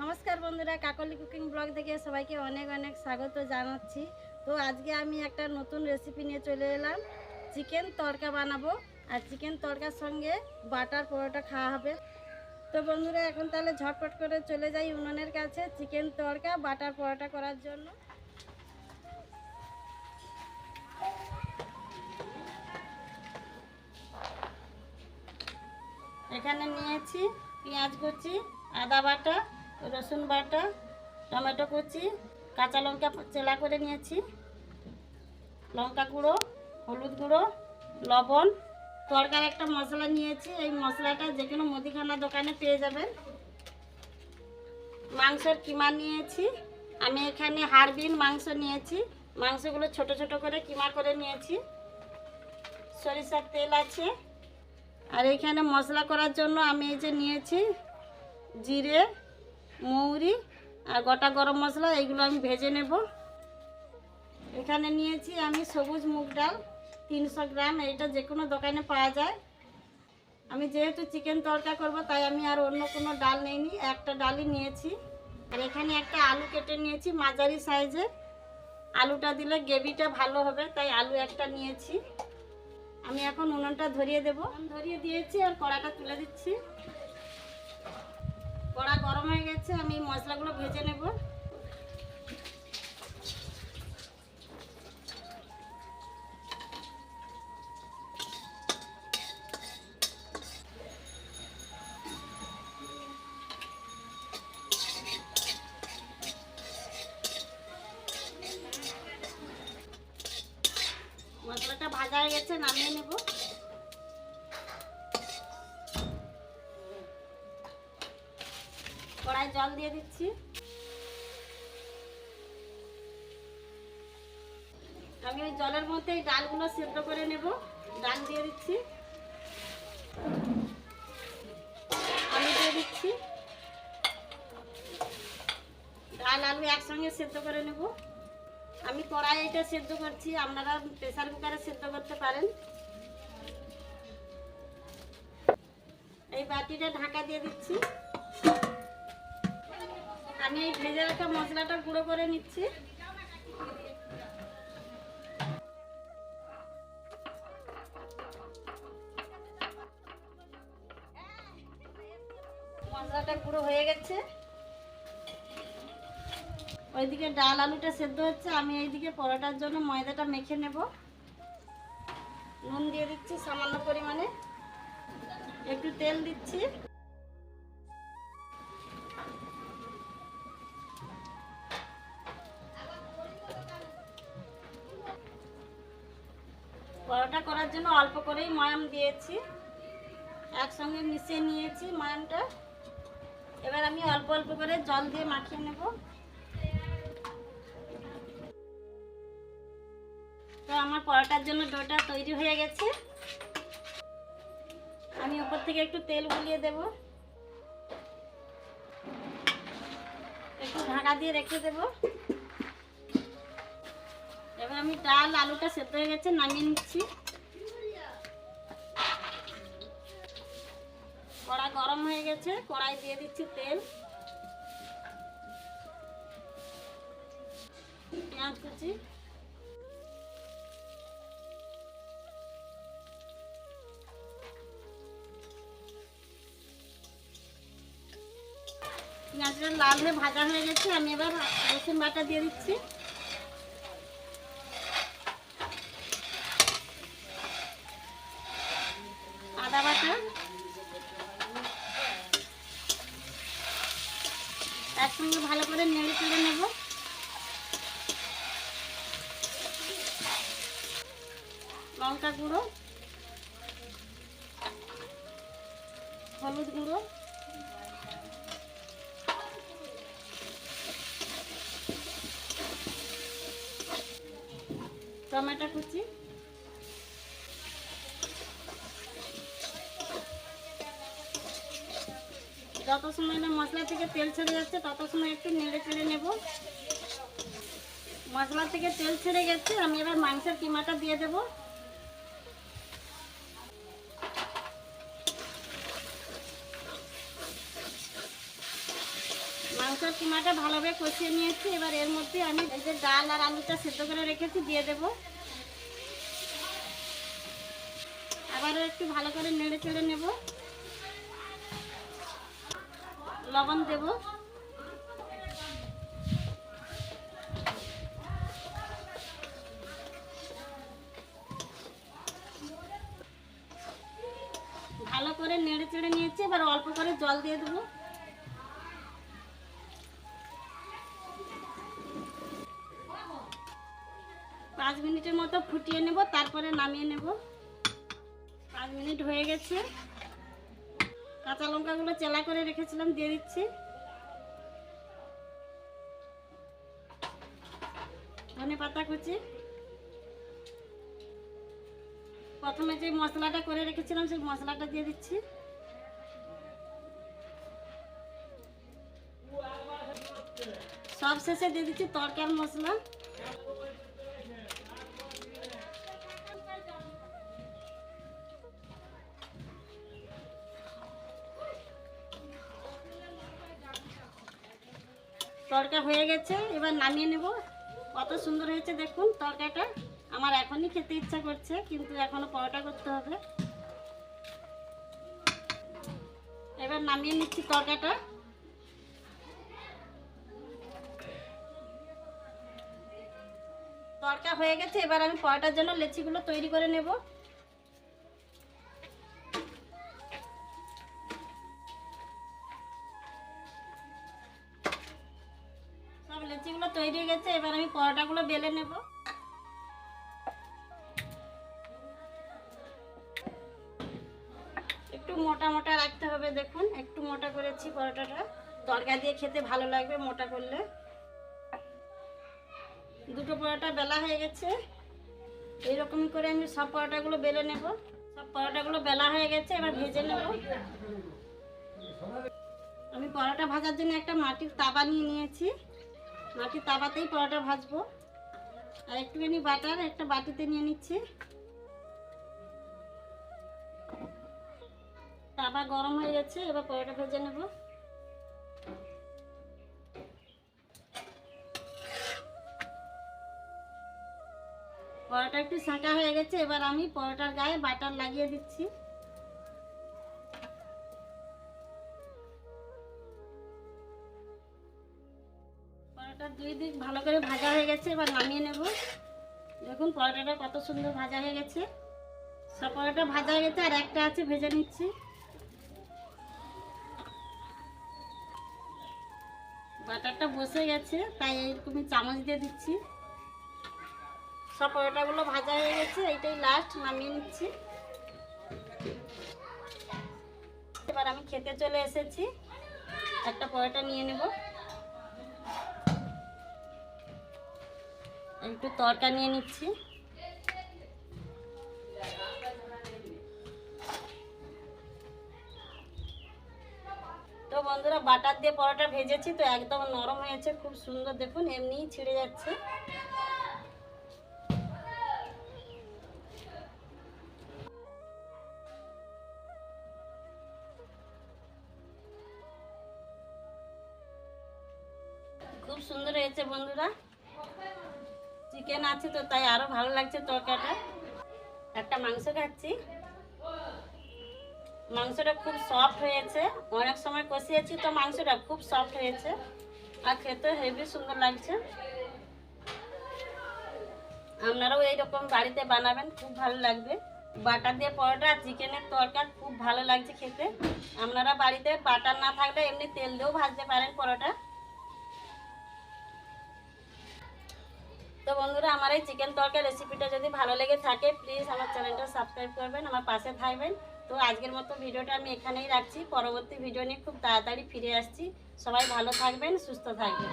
নমস্কার বন্ধুরা, কাকলি cooking blog থেকে সবাইকে অনেক অনেক স্বাগত জানাচ্ছি। তো আজকে আমি একটা নতুন রেসিপি নিয়ে চলে এলাম। চিকেন তড়কা বানাবো আর চিকেন তড়কার সঙ্গে বাটার পরোটা খাওয়া হবে। তো বন্ধুরা, এখন তাহলে ঝটপট করে চলে যাই উনুনের কাছে চিকেন তড়কা বাটার পরোটা করার জন্য। এখানে নিয়েছি পেঁয়াজ কুচি, আদা বাটা রসুন বাটা, টমেটো কুচি, কাঁচা লঙ্কা চেলা করে নিয়েছি, লঙ্কা গুঁড়ো, হলুদ গুঁড়ো, লবণ, তরকার একটা মশলা নিয়েছি, এই মশলাটা যে কোনো মুদিখানা দোকানে পেয়ে যাবেন। মাংসের কিমা নিয়েছি, আমি এখানে হারবিন মাংস নিয়েছি, মাংসগুলো ছোট ছোট করে কিমা করে নিয়েছি। সরিষার তেল আছে, আর এখানে মশলা করার জন্য আমি এই যে নিয়েছি জিরে মৌরি আর গোটা গরম মশলা এইগুলো আমি ভেজে নেব। এখানে নিয়েছি আমি সবুজ মুগ ডাল, তিনশো গ্রাম, এইটা যে কোনো দোকানে পাওয়া যায়। আমি যেহেতু চিকেন তরকা করব, তাই আমি আর অন্য কোনো ডাল নিইনি, একটা ডালই নিয়েছি। আর এখানে একটা আলু কেটে নিয়েছি মাঝারি সাইজের। আলুটা দিলে গ্রেভিটা ভালো হবে, তাই আলু একটা নিয়েছি। আমি এখন উনুনটা ধরিয়ে দেব। ধরিয়ে দিয়েছি আর কড়াটা তুলে দিচ্ছি। কড়া গরম হয়ে গেছে আমি মশলাগুলো ভেজে নেব। মশলাটা ভাজা হয়ে গেছে নামিয়ে নেব। দিয়ে দিচ্ছি। আমি ওই জলের মধ্যে এই ডালগুলো সেদ্ধ করে নেব। ডাল দিয়ে দিচ্ছি। আলু দিয়ে দিচ্ছি। ডাল, আলু একসঙ্গে সেদ্ধ করে নেব। আমি কড়াই এটা সেদ্ধ করছি, আপনারা প্রেসার কুকারে সেদ্ধ করতে পারেন। এই বাটিটা ঢাকা দিয়ে দিচ্ছি। আমি এই ভেজে রাখা মশলাটা গুঁড়ো করে নিচ্ছি। মশলাটা গুঁড়ো হয়ে গেছে। ওইদিকে ডাল আলুটা সেদ্ধ হচ্ছে, আমি এইদিকে পরোটার জন্য ময়দাটা মেখে নেব। নুন দিয়ে দিচ্ছি সামান্য পরিমাণে। একটু তেল দিচ্ছি। করেই ময়াম দিয়েছি। একসঙ্গে মিশিয়ে নিয়েছি ময়ামটা। এবার আমি অল্প অল্প করে জল দিয়ে মাখিয়ে নেব। তো আমার পরোটার জন্য ডোটা তৈরি হয়ে গেছে। আমি উপর থেকে একটু তেল গুলিয়ে দেব। একটু ঢাকা দিয়ে রেখে দেব। এবার আমি ডাল, আলুটা সেদ্ধ হয়ে গেছে, নামিয়ে নিচ্ছি। গরম হয়ে গেছে, কড়াই দিয়ে দিচ্ছি তেল। পেঁয়াজ কুচি। পেঁয়াজটা লাল হয়ে ভাজা হয়ে গেছে, আমি এবার রসুন বাটা দিয়ে দিচ্ছি। আদা বাটা। একসঙ্গে ভালো করে নেড়ে চেড়ে নেব। লঙ্কা গুঁড়ো হলুদ গুঁড়ো টমেটো কুচি যত সময় না মশলা থেকে তেল ছেড়ে যাচ্ছে, তত সময় একটু নেড়ে চেড়ে নেব। মশলা থেকে তেল ছেড়ে গেছে, আমি এবার মাংসের কিমাটা দিয়ে দেব। মাংসের কিমাটা ভালোভাবে কষিয়ে নিয়েছি, এবার এর মধ্যে আমি এই যে ডাল আর আলুটা সেদ্ধ করে রেখেছি, দিয়ে দেব। আবারও একটু ভালো করে নেড়ে চেড়ে নেব। লবণ দেব। ভালো করে নেড়ে চেড়ে নিয়েছি, এবার অল্প করে জল দিয়ে দেবো। পাঁচ মিনিটের মতো ফুটিয়ে নেব, তারপরে নামিয়ে নেব। পাঁচ মিনিট হয়ে গেছে। কাঁচা লঙ্কাগুলো চেলা করে রেখেছিলাম, দিয়ে দিচ্ছি। ধনে পাতা কুচি। প্রথমে যে মশলাটা করে রেখেছিলাম, সেই মশলাটা দিয়ে দিচ্ছি। সব শেষে দিয়ে দিচ্ছি তরকার মশলা। তরকা হয়ে গেছে, এবার নামিয়ে নেব। কত সুন্দর হয়েছে দেখুন তরকাটা। আমার এখনই খেতে ইচ্ছা করছে, কিন্তু এখনও পরোটা করতে হবে। এবার নামিয়ে নিচ্ছি তরকাটা। তরকা হয়ে গেছে, এবার আমি পরোটার জন্য লেচিগুলো তৈরি করে নেব। মোটা মোটা রাখতে হবে, দেখুন। একটু মোটা করেছি পরোটাটা। তরকা দিয়ে খেতে ভালো লাগবে মোটা করলে। দুটো পরোটা বেলা হয়ে গেছে। এইরকম করে আমি সব পরোটাগুলো বেলে নেব। সব পরোটাগুলো বেলা হয়ে গেছে, এবার ভেজে নেব। আমি পরোটা ভাজার জন্য একটা মাটির তাবা নিয়ে নিয়েছি। মাটির তাবাতেই পরোটা ভাজবো। আর একটুখানি বাটার একটা বাটিতে নিয়ে নিচ্ছি। তাবা গরম হয়ে গেছে এবার পরোটা ভেজে নেব। পরোটা একটু শাঁকা হয়ে গেছে, এবার আমি পরোটার গায়ে বাটার লাগিয়ে দিচ্ছি। পরোটার দুই দিক ভালো করে ভাজা হয়ে গেছে, এবার নামিয়ে নেব। দেখুন পরোটাটা কত সুন্দর ভাজা হয়ে গেছে। সব পরোটা ভাজা হয়ে গেছে, আর একটা আছে ভেজে নিচ্ছি। বসে গেছে, তাই এইরকমই চামচ দিয়ে দিচ্ছি। সব পরোটাগুলো ভাজা হয়ে গেছে, এইটাই লাস্ট নামিয়ে নিচ্ছি। এবার আমি খেতে চলে এসেছি, একটা পরোটা নিয়ে নেব। একটু তরকা নিয়ে নিচ্ছি। তো বন্ধুরা বাটার দিয়ে পরোটা ভেজেছি তো একদম নরম হয়েছে, খুব সুন্দর। দেখুন, এমনিই ছিঁড়ে যাচ্ছে। খুব সুন্দর হয়েছে বন্ধুরা। চিকেন আছে তো, তাই আরও ভালো লাগছে তরকাটা একটা মাংস খাচ্ছি। মাংসটা খুব সফট হয়েছে। অনেক সময় কষিয়েছি তো মাংসটা খুব সফট হয়েছে। আর খেতে হেভি সুন্দর লাগছে। আপনারাও এইরকম বাড়িতে বানাবেন, খুব ভালো লাগবে। বাটার দিয়ে পরোটা চিকেনের তরকার খুব ভালো লাগছে খেতে। আপনারা বাড়িতে বাটার না থাকলে এমনি তেল দিয়েও ভাজতে পারেন পরোটা। তো বন্ধুরা, আমার এই চিকেন তরকার রেসিপিটা যদি ভালো লেগে থাকে প্লিজ আমার চ্যানেলটা সাবস্ক্রাইব করবেন, আমার পাশে থাকবেন। তো আজকের মতো ভিডিওটা আমি এখানেই রাখছি। পরবর্তী ভিডিও নিয়ে খুব তাড়াতাড়ি ফিরে আসছি। সবাই ভালো থাকবেন, সুস্থ থাকবেন।